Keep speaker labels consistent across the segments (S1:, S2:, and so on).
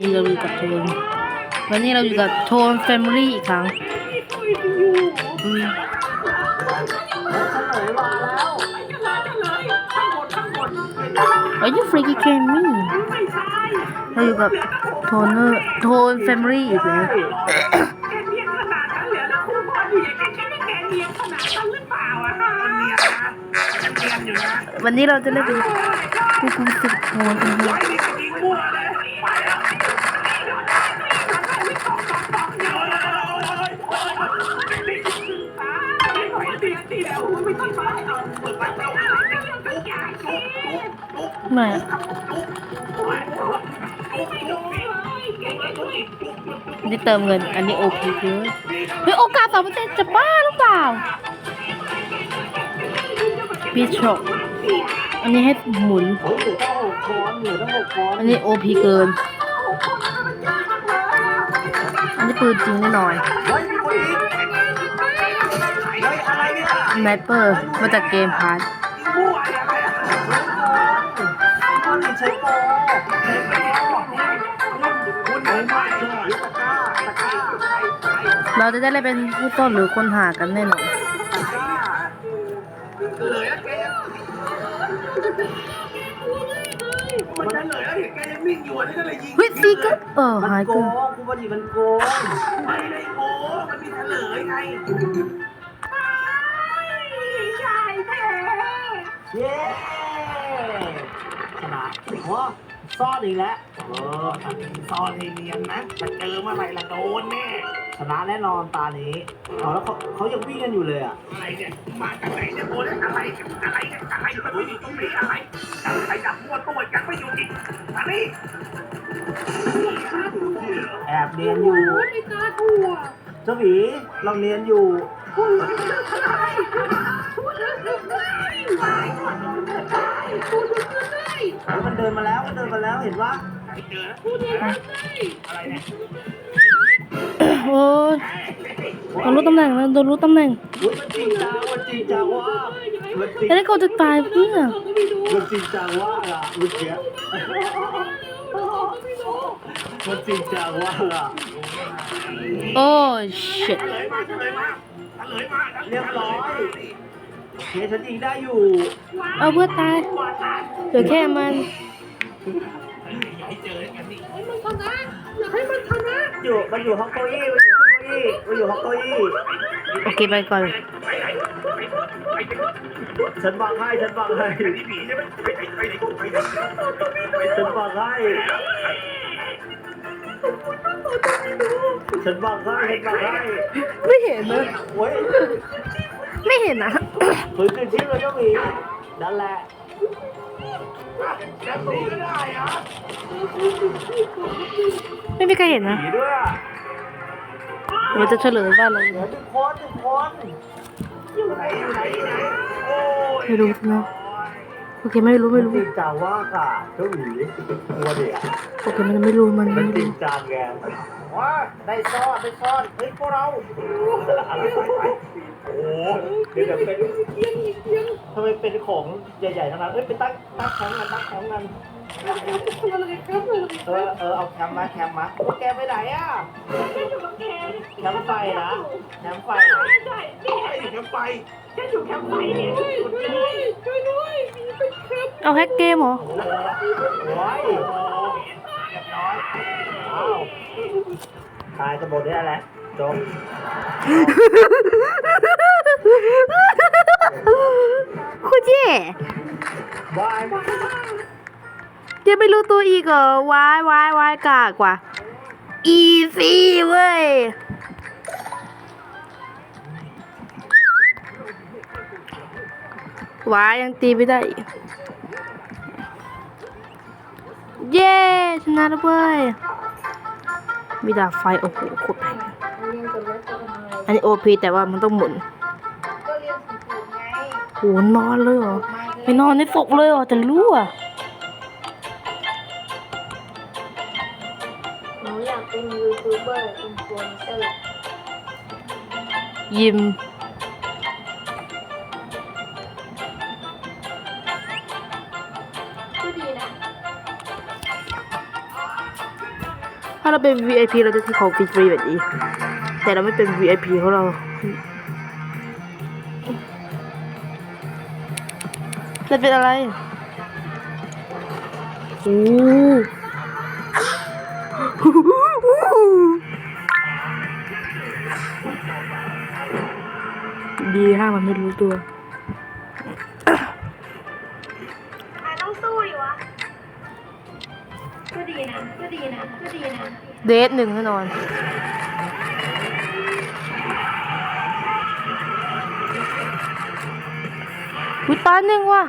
S1: นี่เราอยู่กับโทนวันนี้เราอยู่กับโทนแฟมิลี่อีกครั้งอืม Are you freaking kidding me เราอยู่กับโทนเนอร์โทนแฟมิลี่อีกแล้ววันนี้เราจะเล่นเป็นผู้คุมศึกโทนกันค ไม่อะนี่เติมเงิน อันนี้โอพีคือเฮ้ยโอกาสสองเปอร์เซ็นต์จะบ้าหรือเปล่าพี่ชกอันนี้ให้หมุน
S2: อันน
S1: อันนี้โอพีเกิน อันนี้ปืนจริงแน่นอน
S2: ไน
S1: เปอร์มาจากเกมพาร์ท
S2: เรา
S1: จะได้เล่นเป็นผู้ต้นหรือคนหากันแน่นอน
S2: เลยอะแกมันจะเลยแล้วเห็นแกยังวิ่งอยู่อันนี้ก็เลยยิง
S1: เฮ้ยก็เออ
S2: มันโก
S1: เกิน
S2: งคุณบดีมันโกงไม่ได้โกงมันมีเฉลยไง เย้ชนะโอ้ซ่อนอีกแล้วเอออันนี้ซ่อนให้เนียนนะถ้าเจอเมื่อไหร่ละโดนแน่ชนะแน่นอนตานี้เอาแล้วเขาเขายังวิ่งกันอยู่เลยอะ
S3: อะไรเนี่ยมาจากไหนเนี่ยโบนอะไรอะไรอะไรมันไม่อยู่ตรงนี้อะไรจับใครจับมั่วตัวกันไม่อยู่จริงอันนี้
S2: แอบเรียนอยู่
S4: ไม่กล้าทั่ว
S2: เจ้าหวีเราเรียนอยู่ เฮ้ยมันเดินมาแล้วมันเดินมาแล้วเห็นปะ
S3: ไม่เจอนะ
S4: พูดได้
S3: อะไรเนี่ย
S1: โอ้ยโดนรู้ตำแหน่งแล้วโดนรู้ตำแหน่ง
S2: อุ้ยมันจริงจังมันจริงจังว่ามันจริง
S1: แล้วเขาจะตายเพื่อ
S4: มั
S2: นจริงจังว่าล่ะเมื่อกี้
S4: มั
S2: นจริงจังว่าล่ะ
S1: โอ้ shit
S3: เลยมาเลยมาเรี
S2: ยบร้อย เคฉันยิงได้อยู่
S1: เอาเพื่อตายเหลือแค่มัน
S3: อย่าให้เจอกันนี่
S4: ให้มันชนะอยากให้มันชนะ
S2: อยู่มันอยู่ห้องเก้าอี้มันอยู่ห้องเก้าอี้มันอยู่ห้องเก้าอี้
S1: โอเคไปก่อน
S3: ไปไหนไปไปไป
S2: ฉันบังให้ฉันบังให้
S3: นี่ผีใช่ไหมไปไหนไปไหนไปไหน
S2: ฉันบังให้ฉันบังให้ฉันบังให้
S1: ไม่เห็นนะ
S2: โอ้ย
S1: ไม่เห็นนะ
S2: ฝืนคืนชีพเลยเจ้าหมีนั่นแหละ
S3: แบบนี้ก็ได้อะ
S1: ไม่มีใครเห็นนะ
S2: ผีด้วยอะ
S1: มันจะเฉลยว่าอะไร
S2: เหลือหนึ่งคนหนึ่งคน
S3: อยู่ไหนอยู่ไหนไหนโอ้ย
S1: ไม่รู้เนาะโอเคไม่รู้ไม่รู้
S2: จริงจังว่าค่ะเจ้าหมีกลัวเด็ก
S1: โอเคมันไม่รู้มัน
S2: มันจริงจังแกว่าได้ซ่อนได้ซ่อนเฮ้ยพวกเรา เดี๋ยวเดี๋ยวเป็นทำไมเป็นของใหญ่ๆทั้งนั้นเอ้ยไปตั้งตั้งแคมป์กันตั้งแคมป์กัน
S4: อะไรครับอะไร
S2: เออเออเอาแคมป์มาแคมป์มาพวกแกไปไหนอะ
S4: แค่อยู่กับแก
S2: แคมป์ไฟนะแคมป์ไฟนะ
S4: ไม่ใช่นี่
S3: ไอ้แคมไป
S4: แค่อยู่แคมป์ไฟเนี่ยช่วยด้วยช่วยด้วยมีเป็นแคมป์
S1: เอาแฮกเกมเหรอ
S2: โอ้ยอ้าวตายกันหมดได้แล้ว จบ
S1: คุณเย่
S2: บายบาย
S1: ยังไม่รู้ตัวอีกเหรอวายวายวายกากว่ะอีซี่เว้ย วายยังตีไม่ได้อีกเย้ชนะแล้วเว้ยมีดาบไฟ โอ้โหโคตรแพง อันนี้โอพีแต่ว่ามันต้องหมุน
S4: ก็เรียนสูงไง
S1: โหนอนเลยเหรอไปนอนในศพเลยเหรอจะรู้อะ
S4: หนูอยากเป็นยูทูบเบอร์อินฟลูเอนเซอร์
S1: ยิม
S4: ก็ดีนะ
S1: ถ้าเราเป็น VIP เราจะได้ของฟรีๆแบบนี้ แต่เราไม่เป็น VIP ของเรา จะเป็นอะไรโอ้ดีห้ามันไม่รู้ตัว
S5: นายต้องสู้ดิวะ ก็ดีนะ ก็ดีนะ ก็ดีนะ
S1: เดทหนึ่งแน่นอน วิตาหนึ่งว่ะ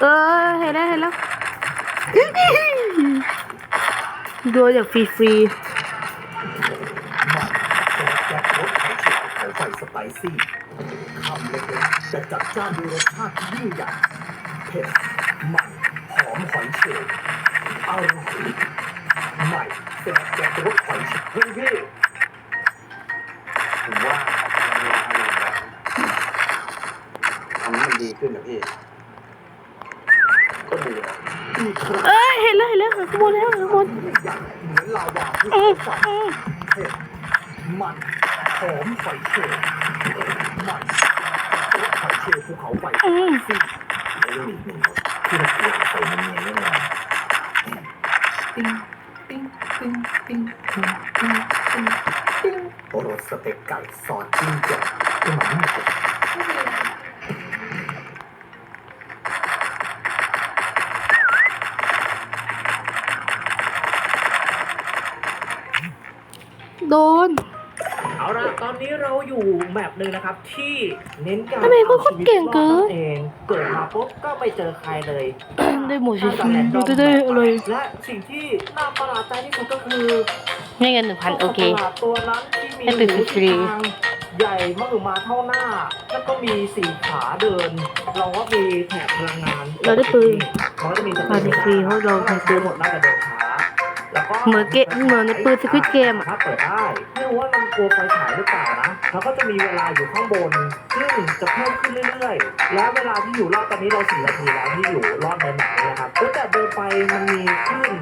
S5: เออเห็
S1: นแล้วเห็นแล้วโดนอย่างฟรี
S6: แจ็ครสของเฉียวเขาไฟสไปซี่คำเล็กๆแต่จัดจ้านด้วยรสชาติที่ยิ่งใหญ่เผ็ดมันหอมหอยเชลล์อร่อยใหม่เป็นแจ็ครสหอยเชลล์เฮ้ยพี่ผมว่าเราทำให้มันดีขึ้นนะพี่
S1: เอ้ยเห็นแล้วเห็นแล้วข้างบนแล้วข้างบน
S6: อลนหอมไฟเขมันไฟเขภูเขาไฟเออที่เราเขียนใส่มันเนี่ยนะปิ้งปิ้งปิ้งปิ้งปิ้งปิ้งปิ้งโรสเต็กไก่ซอสจิ้งจกหมัน ห
S5: นึ่
S2: งนะครับ ที่เน้นการ
S1: ทำไมพวกเขาเก่งเกิน
S2: อาชีวิตรอดนั่นเองเกิดมาปุ๊บก็ไม่เจอใครเลย
S1: ได้หมดชิชิดูได้ได้อะไร
S2: และสิ่งที่น่าประหลาดใจที่สุดก็คือ
S1: ไม่เงินหนึ่งพันโอเค
S2: สัตว์ประหลาดตัวนั้นที่มี
S1: ให้เป็น
S2: หู
S1: ฟรี
S2: ที่ทางใหญ่มากมาเท่าหน้า แล้วก็มีสี่ขาเดิน เราก็มีแถบพลังงาน
S1: เราได้ปืน
S2: เขาจะมีส
S1: เราได้ฟรีเพราะเราใช้ปืน
S2: หมดน่าจะเดินช้าแล้วก็
S1: เหมือนเกมเหมือนในปืน Squid Game อะ
S2: ถ้าเปิดได้ไม่รู้ว่ามันกลัวไฟฉายหรือเปล่านะแล้วก็จะมีเวลาอยู่ข้างบน ซึ่งจะเพิ่มขึ้นเรื่อยๆ และเวลาที่อยู่รอดตอนนี้เราสี่นาทีแล้วที่อยู่รอดในหนังนะครับแล้วแต่เดินไปมันมีคลื่น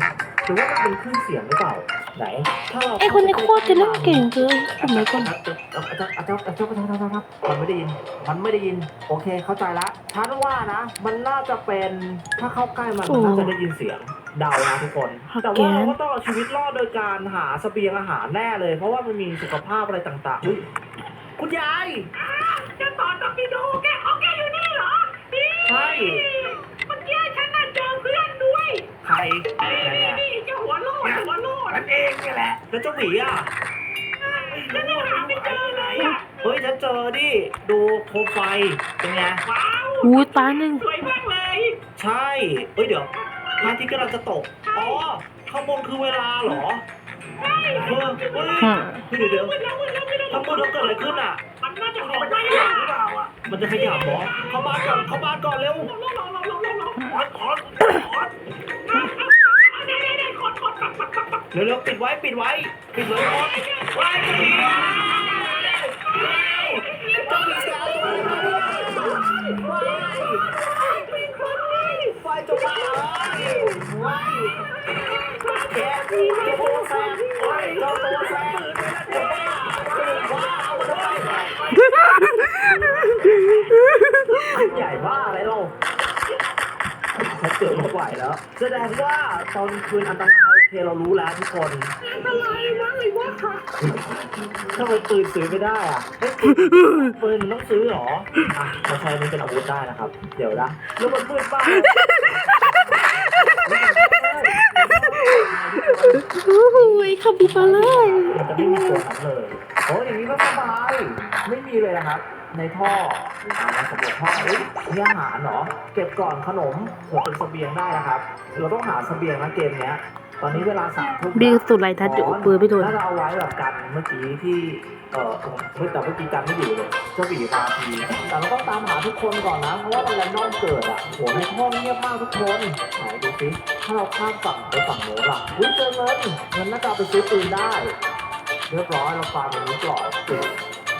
S2: หรือว่ามันเป็นคลื่นเสียงหรือเปล่าไหนถ้าเรา
S1: ไอคนนี้โคตรจะเล่นเก่งเกินทำไมก่อน
S2: อาจารย์อาจารย์อาจารย์อาจารย์อาจารย์อาจารย์มันไม่ได้ยิน มันไม่ได้ยิน โอเคเข้าใจละฉันว่านะ มันน่าจะเป็นถ้าเข้าใกล้มันมันน่าจะได้ยินเสียง เดานะทุกคน แต่ว่าเราก็ต้องเอาชีวิตรอดโดยการหาเสบียงอาหารแน่เลย เพราะว่ามันมีสุขภาพอะไรต่างๆอุ๊ยคุณยาย
S7: จะต่อตอร์ปิโดแกเอาแกอยู่นี่เหรอนี่
S2: ใช่
S7: เมื่อกี้ฉันน่ะเจอเพื่อนด้วย
S2: ใคร
S7: นี่นี่เจ้าหัวโลดหัวโลด
S6: นั่นเองนี่แหละ
S2: แล้วเจ้าหมีอะ
S7: ฉันยังหาไม่เจอเลยอะ
S2: เฮ้ยฉันเจอดิ ดูโคมไฟเป็นไง
S7: ว้าว
S1: หูตาหนึ่ง
S7: สวยมากเลย
S2: ใช่ เฮ้ยเดี๋ยว พระอาทิตย์กำลังจะตก อ๋อ ข้างบนคือเวลาเหรอเออเฮ้ย
S1: ฮะ
S2: เดี๋ยวเดี๋ยว
S7: มืดแล้วมืดแล้วมืดแล้ว
S2: ข้างบนเราเกิดอะไรขึ้นอะ
S7: มันน่าจะขอ
S6: มัน
S7: ได้
S6: หรือเปล่าอะ
S2: มันจะขยับเหรอ เข้าบ้านก่อน เข้าบ้านก่อนเร็ว
S7: ลงลงลงลงลงลง
S6: ขอขอขอ
S7: เดี๋ยวเดี๋ยวเดี๋ยวขอขอขอขอขอขอ
S2: เร็วเร็วปิดไว้ ปิดไว้ ปิดไว้ก่อนไว้จะมีจะมีเสียงไฟจะมาไว้แกเจ้าตัวแสบไว้เจ้าตัวแสบว้าวจะไป ใหญ่บ้าอะไรเราฉันเกิดไม่ไหวแล้ว แสดงว่าตอนคืนอันตรายโอเคเรารู้แล้วทุกคน
S7: อันตรายมากเลยว่าค่ะ
S2: ทำไมปืนซื้อไม่ได้อะเฮ้ยปืนมันต้องซื้อเหรออะเราใช้มันเป็นอาวุธได้นะครับ เดี๋ยวนะแล้วมันปืนป้า
S1: โอ้โหคาปิบาร่า
S2: มันจะไม่มีตัวนั้นเลยโอ้ยอย่างนี้ก็สบายไม่มีเลยนะครับ ในท่ออ่ามาสำรวจท่อเอ้ยมีอาหารเหรอ เก็บก่อนขนมเผื่อเป็นเสบียงได้นะครับ เราต้องหาเสบียงนะเกมเนี้ย ตอนนี้เวลาสามทุ่ม
S1: บีสุดไรทัดอยู่ปืนไม่โดน
S2: น่าจะเอาไว้แบบกันเมื่อกี้ที่ เออเฮ้ยแต่เมื่อกี้กันไม่อยู่เลยเจ้าหวีมาทีแต่เราต้องตามหาทุกคนก่อนนะ เพราะว่ามันแรนดอมเกิดอะโหในห้องเงียบมากทุกคนไหนดูสิถ้าเราข้ามฝั่งไปฝั่งโน้นล่ะอุ้ยเจอเงินเงินน่าจะเอาไปซื้อปืนได้ เรียบร้อยเราฟาร์มตรงนี้ปลอดปิด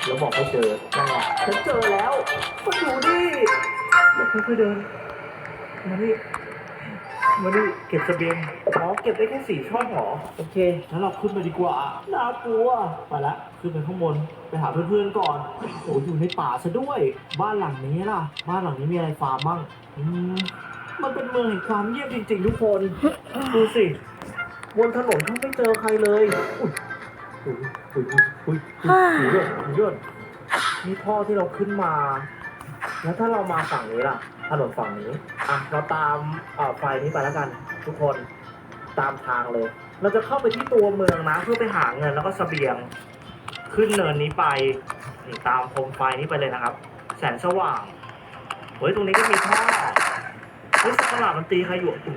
S2: แล้วบอกให้เจอนั่นแหละฉันเจอแล้วมันอยู่นี่เดี๋ยวค่อยๆเดินมานี่ มานี่เก็บเสบียงอ๋อเก็บได้แค่สี่ช่องเหรอ โอเค งั้นเราขึ้นไปดีกว่า น่ากลัว ไปละ ขึ้นไปข้างบน ไปหาเพื่อนๆก่อน โอ้ยอยู่ในป่าซะด้วย บ้านหลังนี้ล่ะ บ้านหลังนี้มีอะไรฟาร์มบ้างอืมมันเป็นเมืองแห่งความเงียบจริงๆทุกคน ดูสิบนถนนเขาไม่เจอใครเลยอุ๊ยอุ้ยอุ้ยอุ้ยอุ้ยอุ้ยเลือดเลือดนี่ท่อที่เราขึ้นมา แล้วถ้าเรามาฝั่งนี้ล่ะ ถนนฝั่งนี้อะเราตามเอ่อไฟนี้ไปแล้วกัน ทุกคนตามทางเลย เราจะเข้าไปที่ตัวเมืองนะเพื่อไปหาเงินแล้วก็เสบียง ขึ้นเนินนี้ไปนี่ตามโคมไฟนี้ไปเลยนะครับ แสงสว่างเฮ้ยตรงนี้ก็มีท่อเฮ้ยสัตว์ประหลาดมันตีใครอยู่อุ๊ย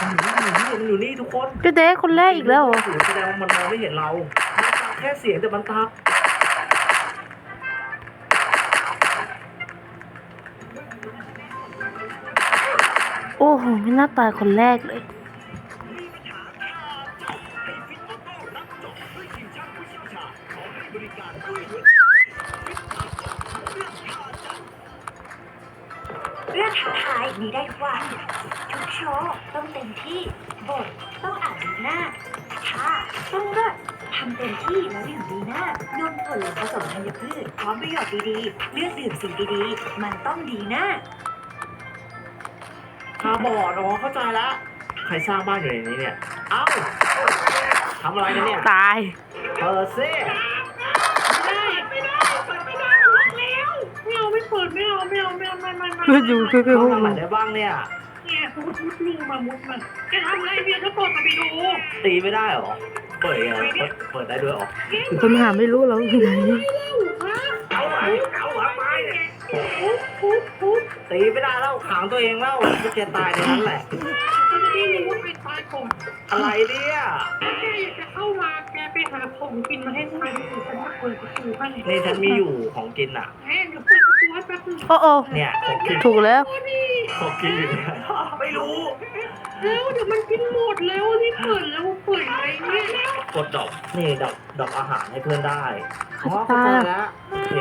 S2: มันอยู่นี่มันอยู่นี่ทุกคน
S1: เจ๊เด้คนแรกอีกแล้วเหรอ
S2: แสดงว่ามันมองไม่เห็นเรามันตาแค่เสียงแต่มันตา
S1: อ้โหไม่น่าตายคนแรกเลย
S5: เรื่องท้าทายมีได้ทุกวันทุกโชว์ต้องเต็มที่บทต้องอ่านดีหน้าท่าต้องเลิศทำเต็มที่แล้วดื่มดีหน้านมผลผสมธัญพืชพร้อมประโยชน์ดีๆ เลือกดื่มสิ่งดีๆ มันต้องดีหน้า
S2: คาบอดอ๋อเข้าใจแล้วใครสร้างบ้านอยู่ในนี้เนี่ย เอ้าทำอะไรกันเนี่ย
S1: ตาย
S2: เปิดซิ
S7: ไม่ได้ไม่ได้เปิดไม่ได้ล็อกแล้วไม่เอาไม่เปิดไม่เอาไม่เอาไม่เอาไม่ไม่ไม่
S1: เพื่อนอยู่ใกล้ๆห้
S2: เขา
S1: อง
S2: ทำอะไร
S1: มัน
S2: ได้บ้างเนี่ย
S7: เนี่ยมุดมุดลุงมามุดมาแกทำอะไรเมียก็เปิดมาไปดู
S2: ตีไม่ได้เหรอ เปิดยังไงเปิดเปิดได้ด้วยเหรอ
S1: คนหาไม่รู้แล้วอยู่ไหน
S2: เอาไหเอา ตีไม่ได้แล้วขังตัวเองแล้วจะแกตายในนั้นแหละ
S7: ก็จะได้รู้ว่าใครตายก่อน
S2: อะไรเนี่ย
S7: แกอยากจะเข้ามาแกไปหาของกินมาให้ทานอยู่ฉันจะเปิดประตูให้
S2: นี่ฉันมีอยู่ของกินอะ
S7: แม่เดี๋ยวเปิดประตูให้แป๊บนึง
S1: โอ้โอ้
S2: เนี่ยของกิน
S1: ถูกแล้ว
S7: โอ้นี่
S2: ของกินอยู่เนี่ยไม่รู้
S7: แล้วเดี๋ยวมันกินหมดแล้วนี่เปิดแล้วเปิดอะไรเนี่ย
S2: กดดอกนี่ดอกดอกอาหารให้เพื่อนได้
S1: เขา
S2: อ๋อ
S1: จะ
S2: เข้า
S1: ตาย
S2: ใจ
S1: อะ
S2: แล้วโอเค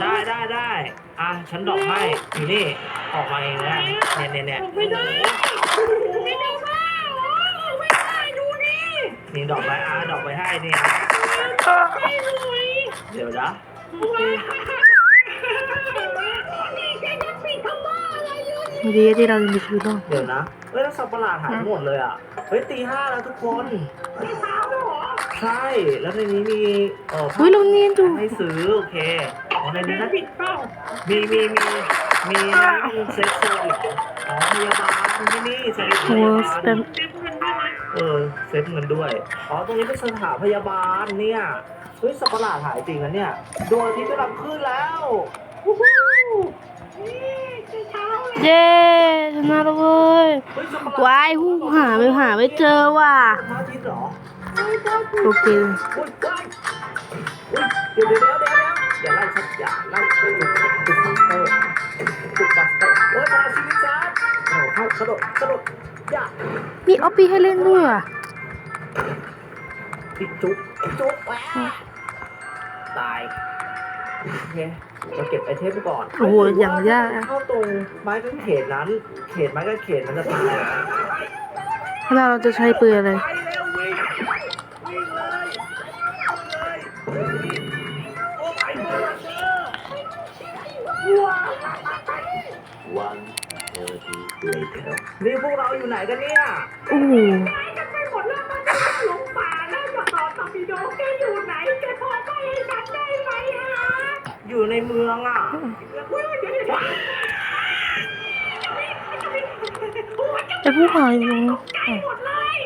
S2: ได้ได้ได้อะฉันดอกให้อยู่นี่ออกมาเองนะเนี่ยเนี่ยเนี่ย
S7: ออกไม่ได้ไม่ได้บ้าอ๋อออกไม่ได้ดูนี่
S2: นี่ดอกไม้อะดอกไปให้นี่
S7: ไม่รวย
S2: เดี๋ยวนะ
S7: ว้านี่แกจะปิดทำบ้าอะไรอยู่
S1: ดีที่เรายังมีชีวิตรอด
S2: เดี๋ยวนะเฮ้ยแล้วสัตว์ประหลาดหายหมดเลยอะเฮ้ยตีห้าแล้วทุกคน
S7: ที่เท้าเหรอ
S2: ใช่ แล้วในนี้มีเอ่อ
S1: อุ้ยเราเนียนอยู่
S2: ให้ซื้อโอเคอ๋อใน
S7: แก
S2: นี้นะ
S7: ปิดเปล่า
S2: มีมีมีมีเซ็ตโซนอ๋อพยาบาลที่นี่เซ็ตพ
S1: โอ้
S2: ยาบา
S1: ส
S2: ล
S1: เต็ม
S7: เต็มเงินด้วยนะ
S2: เออเซ็ตเงินด้วยอ๋อตรงนี้เป็นสถานพยาบาลเนี่ยเฮ้ยสัตว์ประหลาดหายจริงนะเนี่ยดวงอาทิตย์กำลังขึ้นแล้ววู้ฮู้
S7: นี่ที่เท้าเลย
S1: เย้ชนะแล้วเว้ย
S2: เฮ้ยสัตว์ประหลาด
S1: วายหูหาไม่หาไม่เจอว่ะ
S2: พระอาทิตย์เหรอ
S1: โอเค
S2: อุ้ยว้ายอุ้ยเดี๋ยวเดี๋ยวเดี๋ยวเดี๋ยวอย่าไล่ฉันอย่าไล่จุดจุดบัสเตอร์จุดบัสเตอร์โอ้ยมาชีวิตจ้าโอ้เข้ากระโดดกระโดดอย่า
S1: มีออฟฟี่ให้เล่นด้วยอะ
S2: ปิดจุ๊บจุ๊บแหวะตายโอเคเราเก็บไอเทมก่อน
S1: โอ้โหอย่างยากอะ
S2: เข้าตรงไม้กางเขนนั้น เขนไม้กางเขนมันจะตายอะ
S1: ขณะเราจะใช้ปืนอะไร
S2: หมดแล้วเจอว้าววันเออ
S6: later.
S2: นี่พวกเราอยู่ไหนกันเนี่ย
S1: โอ้โห
S7: ตายกันไปหมดแล้วมันจะหลงป่าแล้วจะต่อตอร์ปิโดแกอยู่ไหนแกพอไปให้ฉันได้ไหมฮะ
S2: อยู่ในเมืองอะ
S7: เฮ้ยเดี๋ยวเดี๋ยวเดี๋ยว
S1: ไอ้ผู้หายอยู่
S7: ใจหมดเลย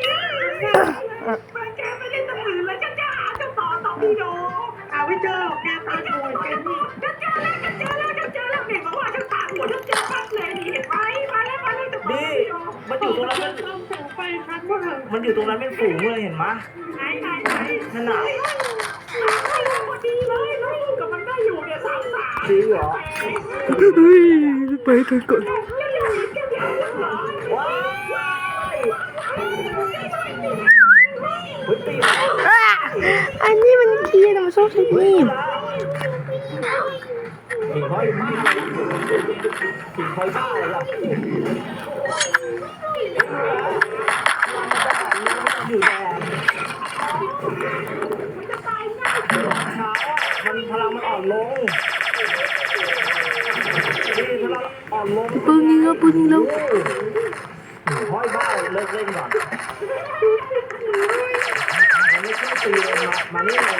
S7: มันแกไม่ได้ตะลือเลยฉันจะหาเจ้าต่อตอร์ปิโดหาไม่เจอหรอกแก มั
S2: นอยู่ตรงนั้นเป็นฝูงเลยเห็นไหม
S7: ไหนไหนไหน
S2: นั่นน่ะ
S7: พอดีเลยลูกกับมันได้อยู่เนี่ยสามสาม
S2: จริงเหรอ
S1: เฮ้ยไปกันก่อน
S2: ว้ายเฮ้ยตีแล้ว
S1: อะอันนี้มันเกียร์นะมันโซ่ใช้นี่
S2: หิ่งห้อยบ้าหิ่งห้อยบ้าเลยล่ะ อยู่แดงเช้าอะมันพลังมันอ่อนลงนี่พลังอ่อนลง
S1: ปืนยิงแล้วปืนยิงแล้ว
S2: ห้อยบ้าเลยเลิกเล่นก่อนมันไม่ใช่ตีเลยมามานี่เลย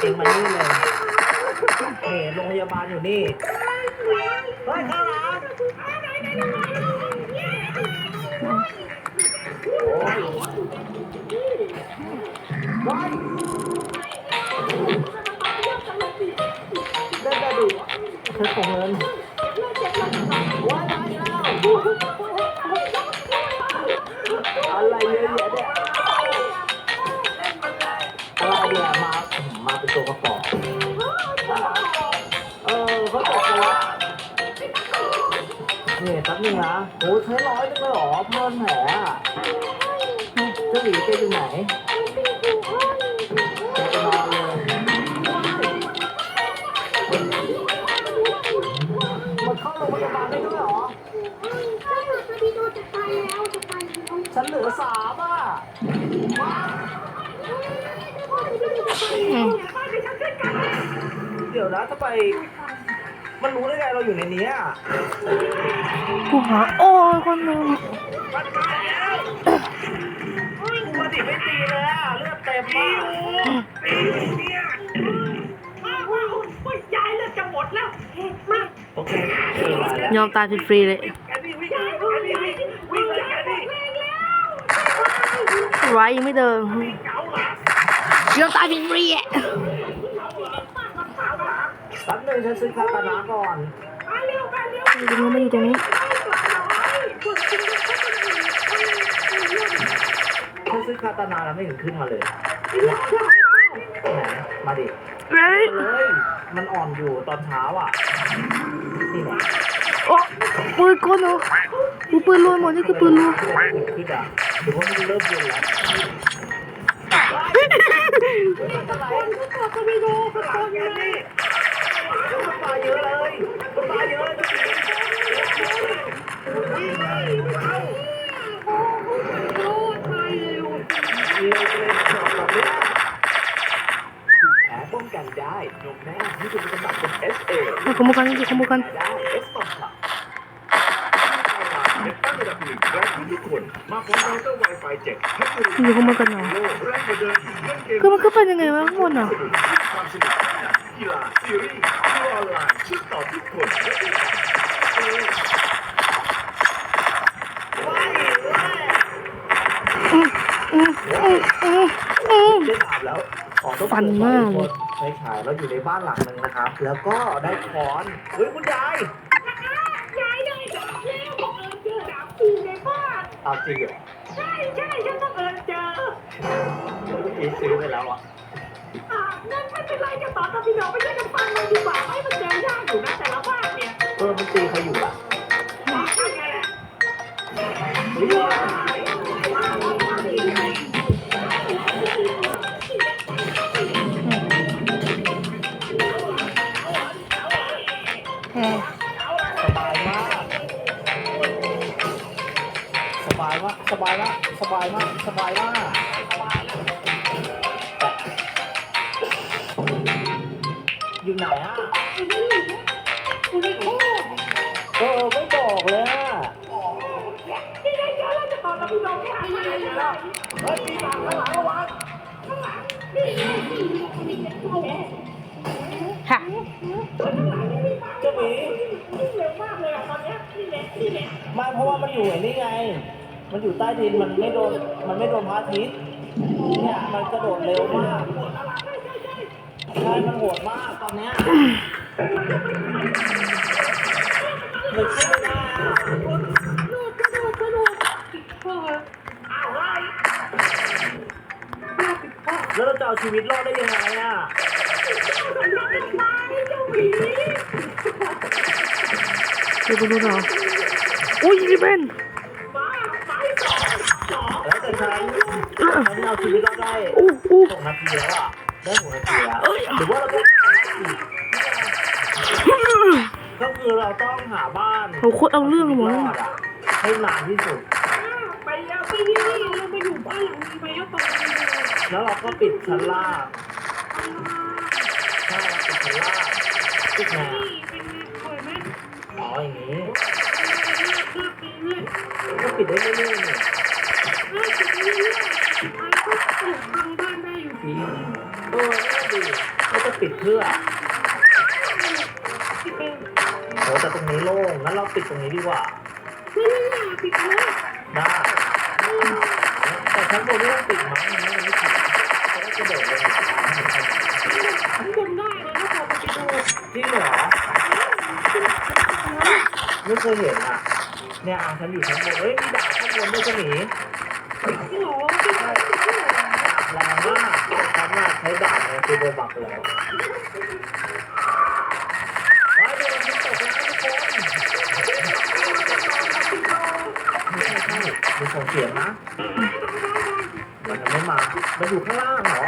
S2: เองมานี่เลยนี่โรงพยาบาลอยู่นี่เฮ้ยข้างหลังว้าย ได้ไอยู่ไหนแกจะนอนเลยมันเข้าโรงพยาบาลได้ด้วยเหรอ ฉันเหลือสามอะเดี๋ยวนะถ้าไปมันรู้ได้ไงเราอยู่ในนี้อะ
S1: ผู้หาโอ้ยคนหนึง
S2: มันมาแล้ว กูมาดิไม่ตีเลยอะเลือดเต็มมาก
S7: เนี่ยว้าวว้าวโอ้ยยายเลือดจะหมดแล้วเฮ้มา
S2: โอเคเออมาแล้ว
S1: ยอมตายฟรีๆเลย
S7: แกนี่วิ่งแกนี่วิ่งวิ่งเลยแกนี่
S1: ไว้ยังไม่เดิน
S7: เก๋าหลาย
S1: อมตายฟรีๆอะ
S2: แป๊บนึงฉันซื้อคาตานะก่อน
S7: มาเร็วมาเร็ว
S1: อยู่ตรงนี้มาอยู่ตรงนี้
S2: ฉัน ซื้อคาตานาแล้วไม่เห็นขึ้นมาเลยไหนมาดิ
S1: เฮ้ย
S2: มาเลยมันอ่อนอยู่ตอนเช้าอะนี่แหละ
S1: โอ้ปืนกลเหรอกูปืนรัวหมดนี่คือปืนรัว
S2: ขึ้นอะหรือว่ามันเริ่มเย็นแล้วก็ไม่รู้ก็ตายเยอะนี่ก็ตายเยอะเลยก็ตายเยอะเลย เร็
S7: ว
S2: เลยจอดแบบนี้ย
S6: แผลป้องกันได้นมแม่ที่คุณสมบัติเป็น SA
S1: เอาขโมยกันอยู่ขโมยกัน
S6: ได้ S ต่อค่ะเน็ตตั้งระดับหนึ่งแรงขึ้นทุกคนมาพร้อมเราเตอร์ Wi-Fi 7เทคโนโลยี
S1: อยู่ขโมยกันเหรอ
S6: โลกแรงกว่าเดิมเล่นเกม
S1: คือมันขึ้นไปยังไงวะข้างบนอะ
S6: ความสนุกกีฬาซีรีส์ดูออนไลน์เชื่อมต่อทุกคนและทุกฝ่ายเออ
S1: อืมอืมอืมอืม
S2: ได้ตามแล้วขอต้อง
S1: ฟันมาก
S2: คนใช้ฉายเราอยู่ในบ้านหลังหนึ่งนะครับ แล้วก็ได้ค้อนเฮ้ยคุณยาย
S7: ยายได้ดอกแล้วบังเอิญเจอดาบปูในบ้าน
S2: เอาจริงเหรอ
S7: ใช่ใช่ฉันบังเอิญเจอ
S2: เมื่อกี้ซื้อไปแล้วอะ
S7: อะนั่นไม่เป็นไรจะต่อตอพี่น้องไม่ใช่กันฟังเลยดีกว่าให้มันเจอยากอยู่นะแต่ละบ้านเนี่ย
S2: เออมันตีใบาย
S7: มากอยู่ไหนอะ
S2: คุณได้คู่
S1: เออ
S2: ไม่บอกเลยอะนี่ได้เยอะแล้วจะบอกกับพี่น้องแค่ไหนเลยเฮ้ยปีปากข้างหลังวันข้า
S7: งหลังนี่นี่นี่ค่ะจะหนี่
S2: เยอะมากเลยอะ
S7: ตอนนี้นี่แหลกนี่แหละ
S2: ไมาเพราะว่ามันอยู่ไอ้นี่ไง มันอยู่ใต้ดินมันไม่โดนมันไม่โดนพระอาทิตย์เนี่ยมันกระโดดเร็วมากใช่มันโหดมากตอนเนี้ยเลยขึ้นไม่ได้อะแล้วเราจะเอาชีวิตรอดได้ยังไงอะ
S1: ดูดูดูดูอุ้ยพี่เป็น
S2: ฉันเอาชีวิตรอดได้
S1: อู้อู้
S2: หกนาทีแล้วอะได้หกนาทีแล้วหรือว่าเราต้องก็คือเราต้องหาบ้าน
S1: เขาโคตรเอาเรื่องหมด
S2: ร
S1: เลย
S2: อดอะให้นานที่สุด
S7: ไปแล้วไปที่นี่เราไปอยู่บ้านหลังนี้ไปแล้วตอนนี้
S2: แล้วเราก็ปิดชั้นล่างใช่ปิดชั้นล่างปิดแนว
S7: เป็นไงสวยไหม
S2: อ๋ออย่างนี้
S7: เลือกปีเรื่อย
S2: ก็ปิดได้เรื่อยๆ
S7: ปิด
S2: เพื่อ
S7: ที่เป็น
S2: โหแต่ตรงนี้โล่งงั้นเราปิดตรงนี้ดีกว่า
S7: ไม่ได้อยากปิดเลย
S2: ได้แต่ชั้นบนไม่ต้องปิดมั้งมันไม่ปิดเขาก็กระโดดลง
S7: ข้างบนได้เลยถ้าพอไปดู
S2: จริงเหรอไม่เคยเห็นอะเนี่ยอะฉันอยู่ชั้นบนเฮ้ยมีดาบข้างบนด้วยจะหนี
S7: ที่หรอที่ไหนที่หรอ
S2: แรงมากฉันน่ะใช้ดาบเนี่ยคือโดนบักแล้วไอ้เดี๋ยวมันตกแล้วทุกคนไม่ใช่ใช่มีส่งเสียงนะมันยังไม่มา มันอยู่ข้างล่างเหรอ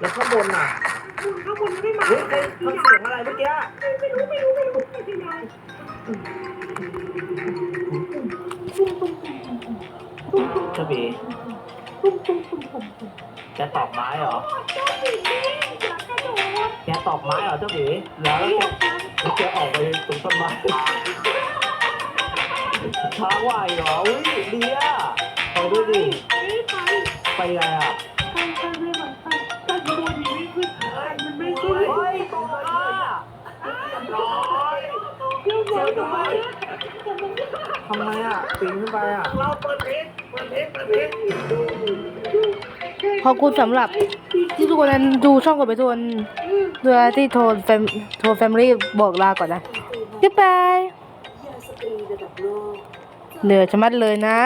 S2: แล้วข้างบนน่ะ
S7: ข้างบนไม่มา
S2: เฮ้ยใครทำเสียงอะไรเมื่อกี้ แกตอกไม้เหรอ เจ้าผีแกตอกไม้เหรอเจ้าบีแล้วแล้วแกออกไปตรงต้นไม้ช้าไหวเหรออุ้ยเดีอะเอาด้วยดิไปไงอะเฮ้ยตกอะทำไมอะปีนขึ้นไปอะ
S7: เราเปิดเพลงเปิดเพลงเปิดเพลง
S1: ขอบคุณสำหรับที่ทุกคนนั้นดูช่องกับไปทวนเรือที่โทนแฟมโทนแฟมิลี่บอกลาก่อนนะบ๊ายบายเหนื่อยชะมัดเลยนะ